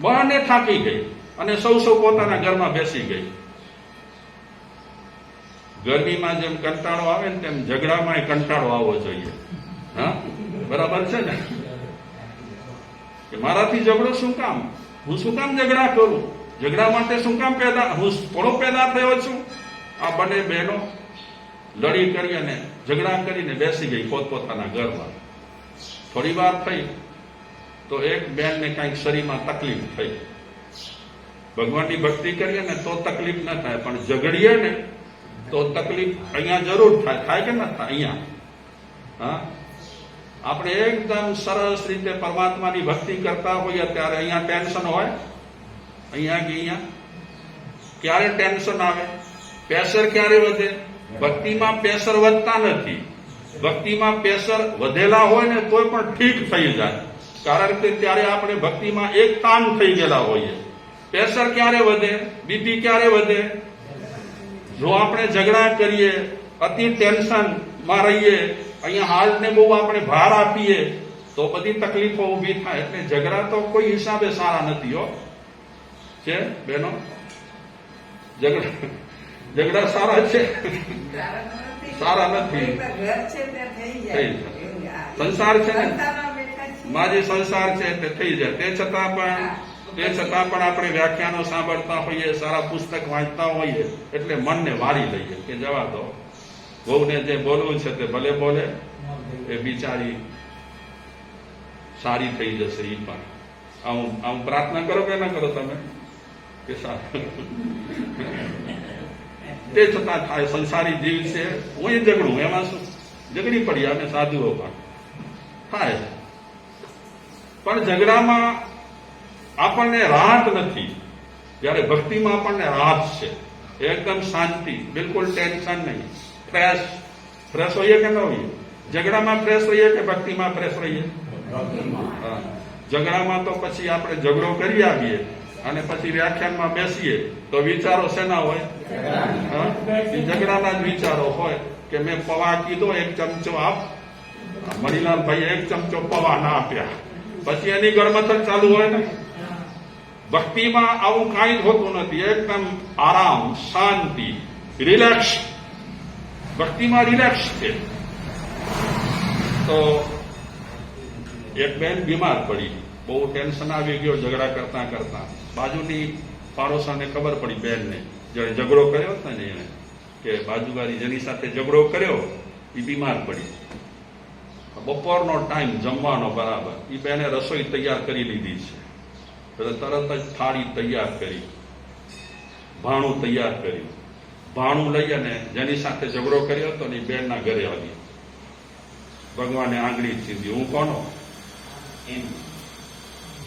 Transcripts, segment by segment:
બહાને થાકી ગઈ અને સૌ સૌ પોતાના ઘરમાં બેસી ગઈ. ગરમીમાં જેમ કંટાળો આવે ને તેમ ઝઘડામાં કંટાળો આવવો જોઈએ. હા? બરાબર છે ને? કે મારાથી ઝઘડો શું કામ? હું શું કામ ઝઘડા કરું? ઝઘડા માટે શું કામ પેદા? હું થોડો પેદા થયો છું? આ બંને બહેનો લડી કરી અને ઝઘડા કરીને બેસી ગઈ પોતપોતાના ઘરમાં. થોડી વાર થઈ. તો એક બેનને કાંઈક શરીરમાં તકલીફ થઈ. ભગવાનની ભક્તિ કરીએ ને તો તકલીફ ન થાય, પણ ઝઘડીએ ને તો તકલીફ અહીંયા જરૂર થાય. થાય કે ન થાય? અહીંયા. હા? આપણે એકદમ સરસ રીતે પરમાત્માની ભક્તિ કરતા હોઈએ ત્યારે અહીંયા ટેન્શન હોય? અહીંયા કે અહીંયા? ક્યારે ટેન્શન આવે? પ્રેશર ક્યારે વધે? ભક્તિમાં પ્રેશર વધતા નથી. ભક્તિમાં પ્રેશર વધેલા હોય ને તોય પણ ઠીક થઈ જાય. કારણ કે ત્યારે આપણે ભક્તિમાં એક તાન થઈ ગયેલા હોઈએ. પ્રેશર ક્યારે વધે? બીપી ક્યારે વધે? જો આપણે ઝઘડા કરીએ અતિ ટેન્શનમાં રહીએ અહીંયા હાર્ટને બહુ આપણે ભાર આપીએ તો બધી તકલીફો ઊભી થાય. એટલે ઝઘડા તો કોઈ હિસાબે સારા નથી હો. છે બેનો ઝઘડા ઝઘડા સારા છે? સારા નથી. સંસાર છે ને? માજી સંસાર છે તે થઈ જાય. તે છતાં પણ તે છતાં પણ આપણે વ્યાખ્યાનો સાંભળતા હોઈએ સારા પુસ્તક વાંચતા હોઈએ એટલે મનને વારી લઈએ. કે જવા દો. વહુને જે બોલવું છે તે ભલે બોલે એ બિચારી સારી થઈ જશે એ પણ. આવું આવું પ્રાર્થના કરો કે ના કરો તમે? કે સારું. તે છતાં થાય સંસારી જીવ છે. હું એ ઝઘડું એમાં શું? ઝઘડી પડી અમે સાધુઓ પણ. થાય. પણ ઝઘડામાં આપણને રાહત નથી. જ્યારે ભક્તિમાં આપણને રાહત છે. એકદમ શાંતિ, બિલકુલ ટેન્શન નહીં. ફ્રેશ ફ્રેશ હોઈએ કે ન હોઈએ? ઝઘડામાં ફ્રેશ હોઈએ કે ભક્તિમાં ફ્રેશ રહીએ ઝઘડામાં તો પછી આપણે ઝઘડો કરી આવીએ અને પછી વ્યાખ્યાનમાં બેસીએ તો વિચારો શેના હોય? ઝઘડાના જ વિચારો હોય કે મેં પવા કીધો, એક ચમચો આપ. મણીલાલભાઈ એક ચમચો પવા ના આપ્યા. પછી એની ગળમથલ ચાલુ હોય ને? ભક્તિમાં આવું કાંઈ હોતું નથી. એકદમ આરામ, શાંતિ, રિલેક્સ. ભક્તિમાં રિલેક્સ છે. તો એક બેન બીમાર પડી. બહુ ટેન્શન આવી ગયો, ઝઘડા કરતા કરતા. બાજુની પાડોશાને ખબર પડી બેનને. જેણે ઝઘડો કર્યો હતો ને એણે, કે બાજુવાળી જેની સાથે ઝઘડો કર્યો એ બીમાર પડી. બપોરનો ટાઈમ જમવાનો બરાબર. એ બેને રસોઈ તૈયાર કરી લીધી છે. એટલે તરત જ થાળી તૈયાર કરી. ભાણું તૈયાર કર્યું. ભાણું લઈ અને જેની સાથે ઝઘડો કર્યો હતો ને બેનના ઘરે આવી. ભગવાને આંગળી ચીંધી હું કોનો?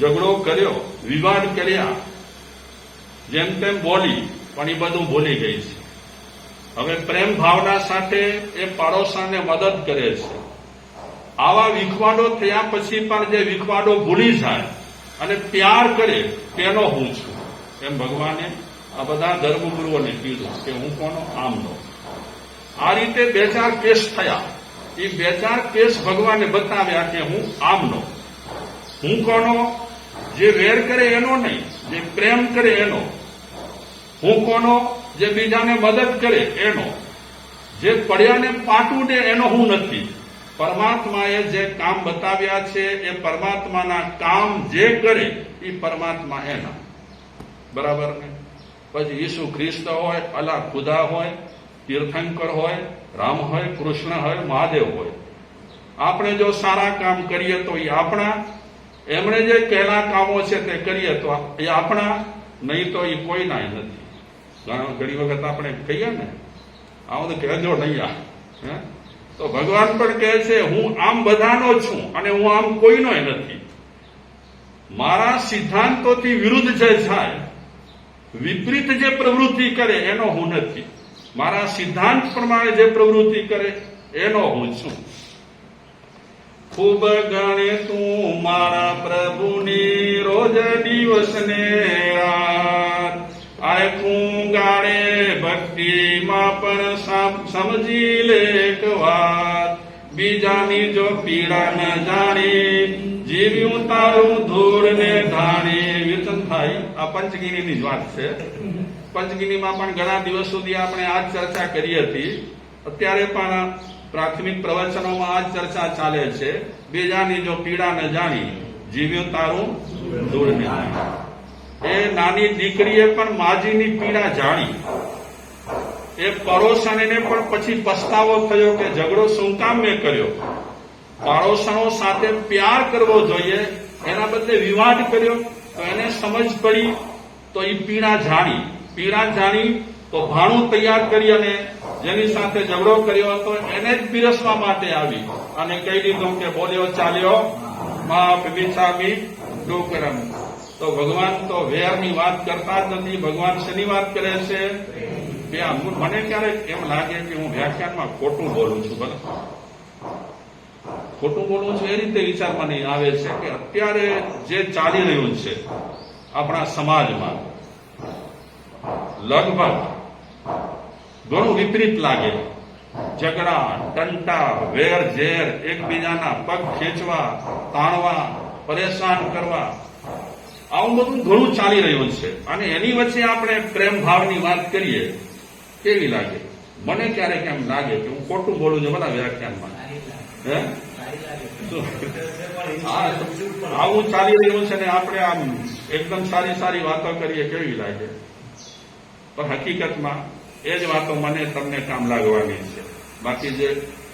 ઝઘડો કર્યો વિવાદ કર્યા. જેમ તેમ બોલી પણ એ બધું ભૂલી ગઈ છે. હવે પ્રેમ ભાવના સાથે એ પાડોશાને મદદ કરે છે. આવા વિખવાડો થયા પછી પણ જે વિખવાડો ભૂલી જાય અને પ્યાર કરે, તેનો હું છું. એમ ભગવાને આ બધા ધર્મગુરુઓને કીધું કે હું કોનો? આમનો. આ રીતે બે ચાર કેસ થયા. એ બે ચાર કેસ ભગવાને બતાવ્યા કે હું આમનો. હું કોનો? જે વેર કરે એનો નહીં, જે પ્રેમ કરે એનો. હું કોનો? જે બીજાને મદદ કરે એનો. જે પડ્યાને પાટું દે એનો હું નથી. પરમાત્માએ જે કામ બતાવ્યા છે, એ પરમાત્માના કામ જે કરે, એ પરમાત્મા એના. બરાબર ને? પછી ઈસુ ખ્રિસ્ત હોય, અલા ખુદા હોય, તીર્થંકર હોય, રામ હોય, કૃષ્ણ હોય, મહાદેવ હોય. આપણે જો સારા કામ કરીએ તો એ આપણા, એમણે જે કહેલા કામો છે તે કરીએ તો એ આપણા, નહીં તો એ કોઈના નથી. ઘણા વખત આપણે કહીએ ને આ તો કહેજો નહીં આ, હે? તો ભગવાન પણ કહે છે, હું આમ બધાનો છું અને હું આમ કોઈનો નથી. મારા સિદ્ધાંતોથી વિરુદ્ધ જે થાય, વિપરીત જે પ્રવૃત્તિ કરે, એનો હું નથી. મારા સિદ્ધાંત પ્રમાણે જે પ્રવૃત્તિ કરે, એનો હું છું. ખૂબ ગણે તું મારા પ્રભુની રોજ દિવસ ને રાત આખું ગાડે ભક્તિમાં પણ સમજી લે એક વાત. બીજાની જો પીડા ન જાણી જીવ્યું તારું ધૂળ ને ધાણી વિચન પંચગીરીની જ વાત છે. પંચગીરીમાં પણ ઘણા દિવસ સુધી આપણે આ ચર્ચા કરી હતી. અત્યારે પણ પ્રાથમિક પ્રવચનોમાં આ ચર્ચા ચાલે છે. બીજાની જો પીડા ન જાણી જીવ્યું તારું દૂર ને એ નાની દીકરીએ પણ માજીની પીડા જાણી. એ પડોશણીને પણ પછી પસ્તાવો થયો કે ઝઘડો શું કામ મેં કર્યો? પાડોશણો સાથે પ્યાર કરવો જોઈએ, એના બદલે વિવાદ કર્યો, તો એને સમજ પડી, તો એ પીડા જાણી. પીડા જાણી, તો ભાણું તૈયાર કરી અને જેની સાથે ઝઘડો કર્યો હતો, એને જ પીરસવા માટે આવી. અને કહી દીધું કે બોલ્યો ચાલ્યો. માપ બિછાવી ડોકરમ. તો ભગવાન તો વેરની વાત કરતા જ નથી. ભગવાન શેની વાત કરે છે? કે આ મને ક્યારેક એમ લાગે કે હું વ્યાખ્યાનમાં ખોટું બોલું છું, બરાબર? ખોટું બોલવું છું એ રીતે વિચારમાં નહીં આવે છે કે અત્યારે જે ચાલી રહ્યું છે આપણા સમાજમાં, લગભગ ઘણું વિપરીત લાગે. ઝઘડા, ટંટા, વેર ઝેર, એકબીજાના પગ ખેંચવા, તાણવા, પરેશાન કરવા, આવું બધું ઘણું ચાલી રહ્યું છે. અને એની વચ્ચે આપણે પ્રેમ ભાવની વાત કરીએ કેવી લાગે? મને ક્યારેક એમ લાગે કે હું ખોટું બોલું છું બધા વ્યાખ્યાનમાં. આવું ચાલી રહ્યું છે ને આપણે આમ એકદમ સારી સારી વાતો કરીએ, કેવી લાગે? પણ હકીકતમાં એ જ વાતો મને તમને કામ લાગવાની છે. બાકી જે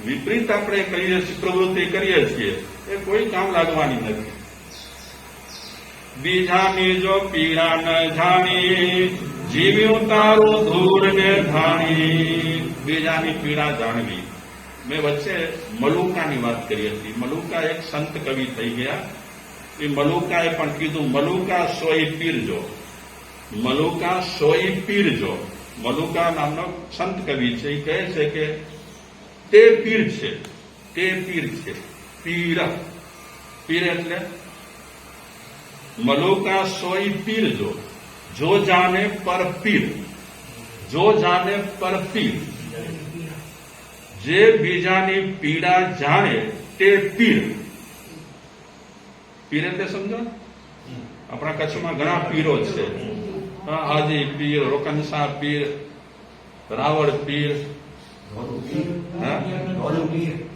વિપરીત આપણે છીએ, પ્રવૃત્તિ કરીએ છીએ, એ કોઈ કામ લાગવાની નથી. બીજાની જો પીડા ન જાણી જીવ્યું તારું ધૂળ ને ધાણી. બીજાની પીડા જાણવી. મેં વચ્ચે મલુકાની વાત કરી હતી. મલુકા એક સંત કવિ થઈ ગયા. એ મલુકાએ પણ કીધું, મલુકા સોય પીરજો. મલુકા સોય પીરજો. મલુકા નામનો સંત કવિ છે. એ કહે છે કે, તે પીર છે. તે પીર છે. પીર. પીર એટલે, મલુકા સોય પીરજો. જો જાને પર પીર જો જાને પર પીર જે બીજાની પીડા જાણે તે પીર પીર એટલે સમજો? આપણા કચ્છમાં ઘણા પીરો છે. આદિ પીર રોકનશાહ પીર રાવળ પીર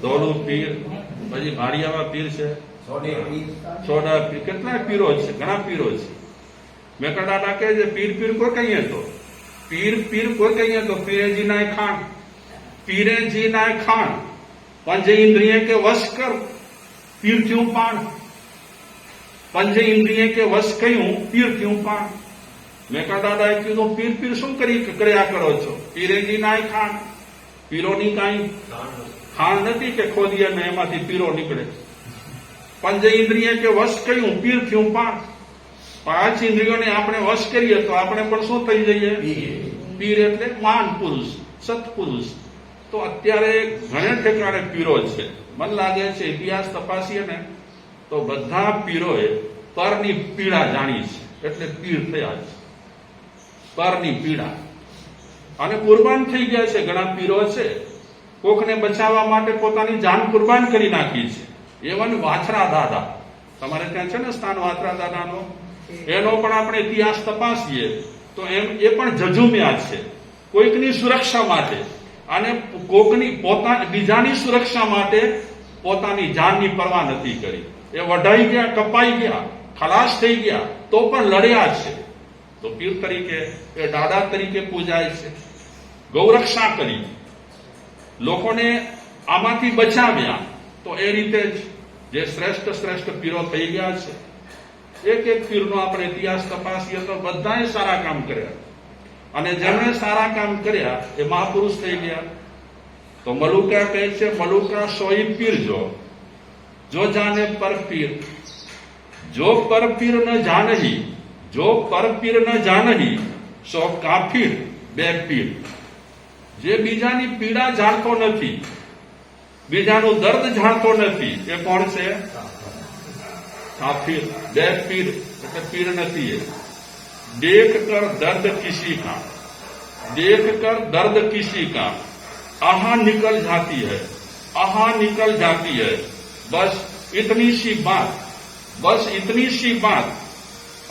ધોળું પીર પછી ભાડિયામાં પીર છે? સોડા પીર કેટલા પીરો છે, ઘણા પીરો છે. મેં કદા કહે છે, પીર પીર કોઈ કહીએ તો? પીર પીર કોઈ કહીએ તો? પીરેજી ના ખાણ. પીરેજી ના ખાણ. પંજે ઇન્દ્રિય કે વશ કર. પીર થયું પાણ. પંજે ઇન્દ્રિય કે વશ કયું પીર થયું પાણ. મેં કડાડાએ કીધું, પીર પીર શું કરી કર્યા કરો છો? પીરેજી ના ખાણ. પીરોની કાંઈ ખાણ નથી કે ખોદીએ ને એમાંથી પીરો નીકળે? પંજે ઇન્દ્રિય કે વશ કયું પીર થયું પાણ. પાંચ ઇન્દ્રિયોને આપણે વશ કરીએ તો આપણે પણ શું થઈ જઈએ? પીર એટલે માન પુરુષ સત્પુરુષ તો અત્યારે ઘણે ઠેકાણે પીરો છે. મને લાગે છે ઇતિહાસ તપાસીએ ને તો બધા પીરોએ પરની પીડા જાણી છે. એટલે પીર થયા છે. પરની પીડા. અને કુરબાન થઈ ગયા છે. ઘણા પીરો છે. કોકને બચાવવા માટે પોતાની જાન કુરબાન કરી નાખી છે. એવન વાછરા દાદા. તમારે ત્યાં છે ને સ્થાન વાછરા દાદાનો? એનો પણ આપણે ઇતિહાસ તપાસીએ, તો એમ એ પણ જજુમ્યા છે. કોઈકની સુરક્ષા માટે અને કોકની પોતા, બીજાની સુરક્ષા માટે પોતાની જાનની પરવા નથી કરી. એ વઢાઈ ગયા, કપાઈ ગયા, ખલાસ થઈ ગયા, તો પણ લડ્યા છે. તો પીર તરીકે, એ દાદા તરીકે પૂજાય છે. ગૌરક્ષા કરી. લોકોને આમાંથી બચાવ્યા, તો એ રીતે જ જે શ્રેષ્ઠ શ્રેષ્ઠ પીરો થઈ ગયા છે. એક એક પીરનો આપણે ઇતિહાસ તપાસીએ તો બધાએ સારા કામ કર્યા. અને જેમણે સારા કામ કર્યા એ મહાપુરુષ થઈ ગયા. તો મલુકા કહે છે, મલુકા સોઈ પીર જો. જો જાને પર પીર. જો પર પીર ન જાનહી. જો પર પીર ન જાનહી, સો કાફીર બે પીર. જે બીજાની પીડા જાણતો નથી, બીજાનું દર્દ જાણતો નથી, એ કોણ છે? કાફીર બે પીર એટલે પીર નથી એ देख कर दर्द किसी का देख कर दर्द किसी का आहा निकल जाती है आहा निकल जाती है बस इतनी सी बात बस इतनी सी बात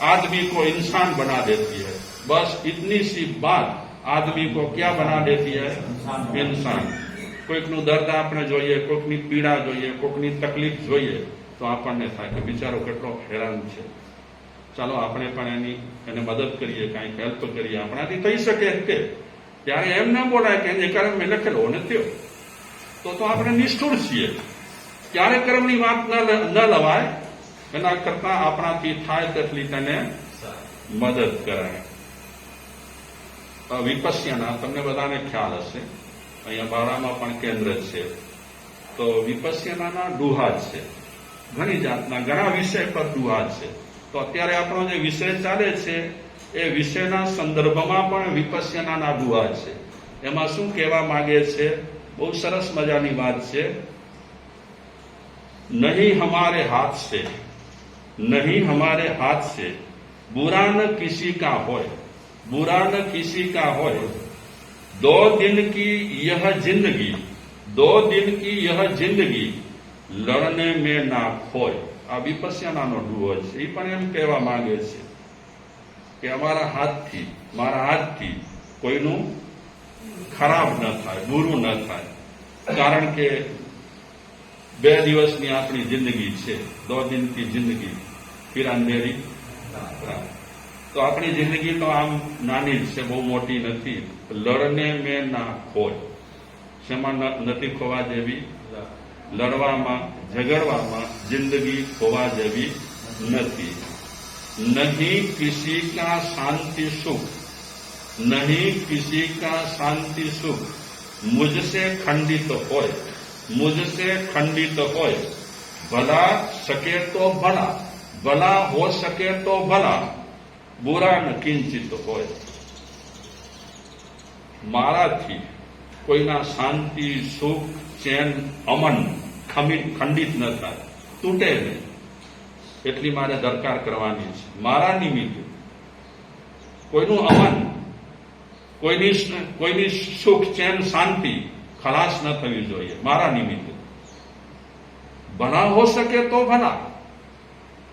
आदमी को इंसान बना देती है बस इतनी सी बात आदमी को क्या बना देती है इंसान કોઈકનું દર્દ આપણે જોઈએ કોઈકની પીડા જોઈએ કોઈકની તકલીફ જોઈએ તો આપણને થાય કે બિચારો કેટલો હેરાન છે. ચાલો આપણે પણ એની, એને મદદ કરીએ કાંઈક હેલ્પ કરીએ. આપણાથી થઈ શકે કે? ત્યારે એમ ના બોલાય કે એને કર્મ મેં લખેલો નથી તો તો આપણે નિષ્ઠુર છીએ. ક્યારે કર્મની વાત ન લવાય? એના કરતા આપણાથી થાય તેટલી તેને મદદ કરાય. વિપસ્યના, તમને બધાને ખ્યાલ હશે. અહીંયા બારામાં પણ કેન્દ્ર છે. તો વિપસ્યનાના ડુહા છે. ઘણી જાતના, ઘણા વિષય પર દુઆ છે. તો અત્યારે આપણો જે વિષય ચાલે છે, એ વિષયના સંદર્ભમાં પણ વિપસ્યનાના દુઆ છે. એમાં શું કહેવા માંગે છે? બહુ સરસ મજાની વાત છે. નહીં હમારે હાથ છે નહીં હમારે હાથ છે બુરા ન કિસી કા હોય બુરા ન કિસી કા હોય, દો દિન કી યહ જિંદગી, દો દિન કી યહ જિંદગી લડને મેં ના ખોય આ વિપસ્યાનાનો ડુઓ છે. એ પણ એમ કહેવા માંગે છે કે અમારા હાથથી, મારા હાથથી કોઈનું ખરાબ ન થાય, બુરું ન થાય. કારણ કે બે દિવસની આપણી જિંદગી છે. દો દિન કી જિંદગી. ફિર અંધેરી તો આપણી જિંદગી તો આમ નાની જ છે, બહુ મોટી નથી. લડને મેં ના ખોય શેમાં નથી ખોવા જેવી? લડવામાં, ઝઘડવામાં જિંદગી હોવા જેવી નથી. નહીં કિસી કા શાંતિ સુખ, નહીં કિસી કા શાંતિ સુખ. મુજસે ખંડિત હોય, મુજસે ખંડિત હોય. ભલા શકે તો ભલા ભલા હો શકે તો ભલા. બુરા ન કિંચિત હોય. મારાથી કોઈના શાંતિ, સુખ, ચેન, અમન ખમી ખંડિત ન થાય. તૂટે નહીં. એટલી મારે દરકાર કરવાની છે. મારા નિમિત્તે કોઈનું અમન, કોઈની કોઈની સુખ, ચેન, શાંતિ ખલાસ ન થવી જોઈએ. મારા નિમિત્તે. ભલા હો શકે તો ભલા.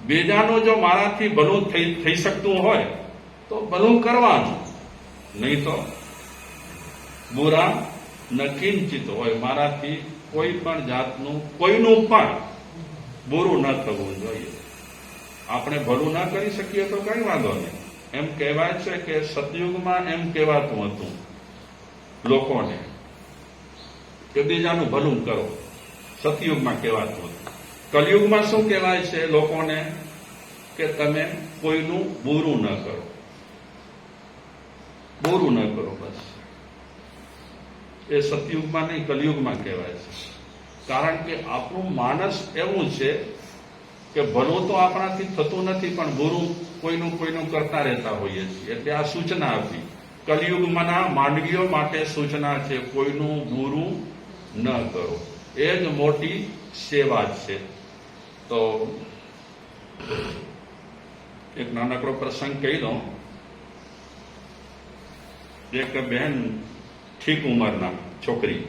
બીજાનો જો મારાથી ભલું થઈ થઈ શકતું હોય, તો ભલું કરવાનું નહીં તો બુરા ન કિંચિત હોય મારાથી કોઈ પણ જાતનું, કોઈનું પણ બુરું ન થવું જોઈએ. આપણે ભલું ના કરી શકીએ તો કઈ વાંધો નહીં. એમ કહેવાય છે કે સતયુગમાં એમ કહેવાતું હતું લોકોને કે બીજાનું ભલું કરો. સતયુગમાં કહેવાતું હતું. કલયુગમાં શું કહેવાય છે લોકોને કે તમે કોઈનું બુરું ન કરો. બુરું ન કરો બસ. એ સતયુગમાં નહીં, કલયુગમાં કહેવાય છે. કારણ કે આપણું માનસ એવું છે કે ભલું તો આપણાથી થતું નથી, પણ ગુરુ કોઈનું કોઈનું કરતા રહેતા હોઈએ છીએ. એટલે આ સૂચના આપી કલયુગમાંના માનવીઓ માટે સૂચના છે, કોઈનું ગુરુ ન કરો. એ જ મોટી સેવા છે. તો એક નાનકડો પ્રસંગ કહી દઉં. એક બહેન ઠીક ઉંમરના છોકરી.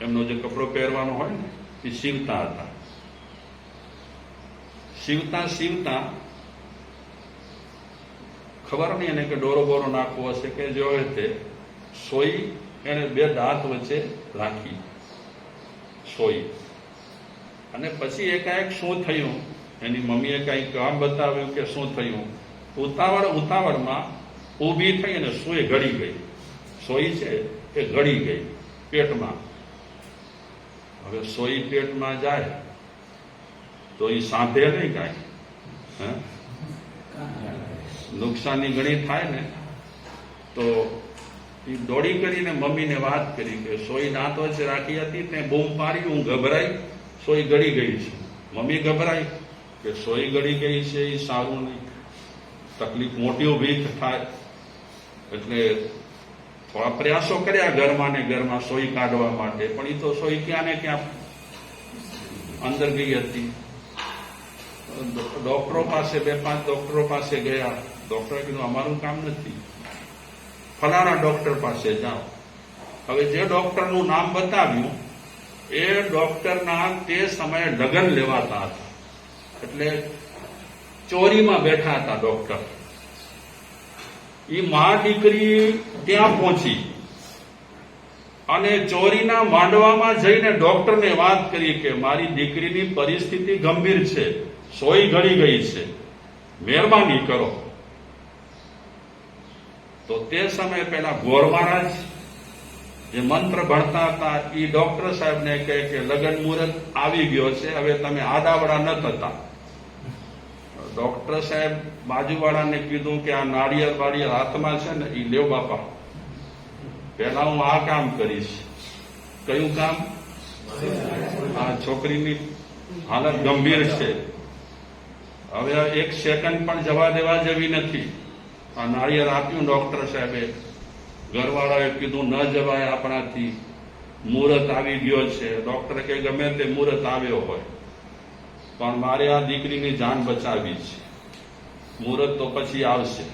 એમનો જે કપડો પહેરવાનો હોય ને, એ સીવતા હતા. સીવતા સીવતા ખબર નહીં એને કે ડોરો બોરો નાખવો હશે કે જો તે, સોઈ એને બે દાંત વચ્ચે રાખી. સોઈ. અને પછી એકાએક શું થયું? એની મમ્મીએ કંઈ કામ બતાવ્યું કે શું થયું? ઉતાવળ, ઉતાવળમાં ઊભી થઈ અને સોય ગળી ગઈ. સોઈ છે એ ગળી ગઈ પેટમાં. હવે સોઈ પેટમાં જાય તો એ સાંભે નહીં કાંઈ. નુકસાની ઘણી થાય ને. તો એ દોડી કરીને મમ્મીને વાત કરી કે સોઈ દાંત જ રાખી હતી તે બૂમ પાડી, હું ગભરાઈ, સોઈ ગળી ગઈ છે. મમ્મી ગભરાઈ કે સોઈ ગળી ગઈ છે એ સારું નહીં. તકલીફ મોટી ઊભી થાય. એટલે થોડા પ્રયાસો કર્યા ઘરમાં ને ઘરમાં સોઈ કાઢવા માટે, પણ એ તો સોઈ ક્યાં ને ક્યાં અંદર ગઈ હતી. ડોક્ટરો પાસે, બે પાંચ ડોક્ટરો પાસે ગયા. ડોક્ટરે કીધું, અમારું કામ નથી. ફલાણા ડોક્ટર પાસે જાઓ. હવે જે ડોક્ટરનું નામ બતાવ્યું, એ ડોક્ટરના તે સમયે લગન લેવાતા હતા. એટલે ચોરીમાં બેઠા હતા ડોક્ટર. એ મા દીકરી ત્યાં પહોંચી. અને ચોરીના માંડવામાં જઈને ડોક્ટરને વાત કરી કે મારી દીકરીની પરિસ્થિતિ ગંભીર છે, સોય ઘડી ગઈ છે. મહેરબાની કરો. તો તે સમયે પેલા ગોર મહારાજ જે મંત્ર ભણતા હતા એ ડોક્ટર સાહેબને કહે કે, લગ્ન મુહૂર્ત આવી ગયો છે, હવે તમે આડાવડા ન થતા. ડોક્ટર સાહેબ બાજુવાળાને કીધું કે આ નાળિયેર બાળિયેર હાથમાં છે ને એ લેવ બાપા. પહેલા હું આ કામ કરીશ. કયું કામ? આ છોકરીની હાલત ગંભીર છે. હવે એક સેકન્ડ પણ જવા દેવા જેવી નથી. આ નાળિયેર આપ્યું ડોક્ટર સાહેબે. ઘરવાળાએ કીધું, ન જવાય આપણાથી. મુહૂર્ત આવી ગયો છે. ડોક્ટર કે ગમે તે મુહૂર્ત આવ્યો હોય. પણ મારે આ દીકરીની જાન બચાવી છે. મુહૂર્ત તો પછી આવશે.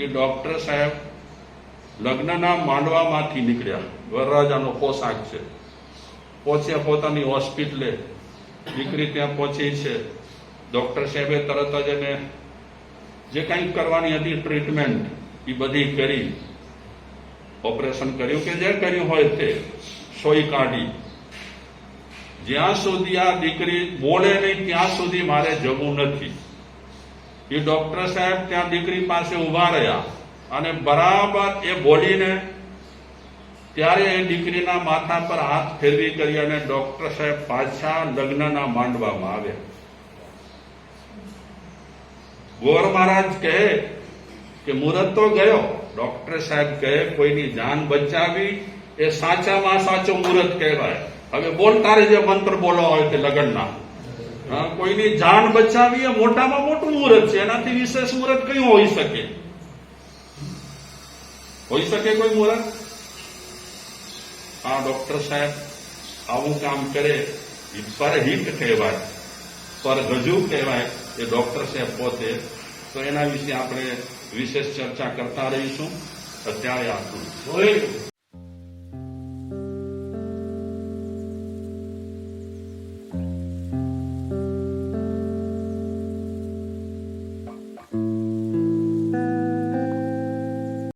એ ડોક્ટર સાહેબ લગ્નના માંડવામાંથી નીકળ્યા. વરરાજાનો પોશાક છે. પહોંચ્યા પોતાની હોસ્પિટલે. દીકરી ત્યાં પહોંચી છે. ડોક્ટર સાહેબે તરત જ એને જે કંઈક કરવાની હતી ટ્રીટમેન્ટ એ બધી કરી. ઓપરેશન કર્યું કે જે કર્યું હોય તે. સોય કાઢી. જ્યાં સુધી આ દીકરી બોલે નહીં, ત્યાં સુધી મારે જવું નથી. એ ડોક્ટર સાહેબ ત્યાં દીકરી પાસે ઊભા રહ્યા અને બરાબર એ બોલીને ત્યારે એ દીકરીના માથા પર હાથ ફેરવી કરી અને ડોક્ટર સાહેબ પાછા લગ્નના માંડવામાં આવ્યા. ગોર મહારાજ કહે કે મુહૂર્ત તો ગયો. ડોક્ટર સાહેબ કહે, કોઈની જાન બચાવી, એ સાચામાં સાચો મુહૂર્ત કહેવાય. હવે બોલ તારે જે મંત્ર બોલવા હોય તે લગ્નના. કોઈની જાન બચાવી એ મોટામાં મોટું મુહૂર્ત છે. એનાથી વિશેષ મુહૂર્ત કયું હોઈ શકે? હોઈ શકે કોઈ મુહૂર્ત? આ ડોક્ટર સાહેબ, આવું કામ કરે પરહિત કહેવાય, પર ગજુ કહેવાય એ ડોક્ટર સાહેબ પોતે. તો એના વિશે આપણે વિશેષ ચર્ચા કરતા રહીશું. અત્યારે આટલું